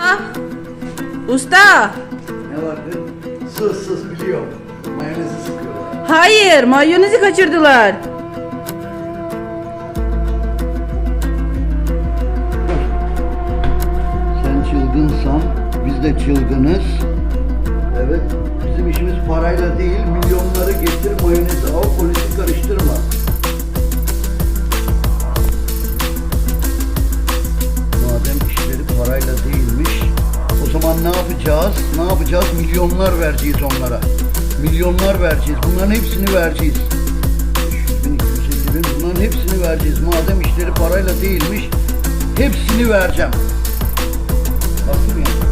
Ah, Usta. Ne var kız? Sus sus biliyorum. Mayonezi sıkıyorlar. Hayır, mayonezi kaçırdılar. Sen çılgınsan biz de çılgınız. Evet. Bizim işimiz parayla değil milyonları zaman ne yapacağız? Ne yapacağız? Milyonlar vereceğiz onlara. Milyonlar vereceğiz. Bunların hepsini vereceğiz. 500 bin, 250 bin bunların hepsini vereceğiz. Madem işleri parayla değilmiş hepsini vereceğim. Baktım ya.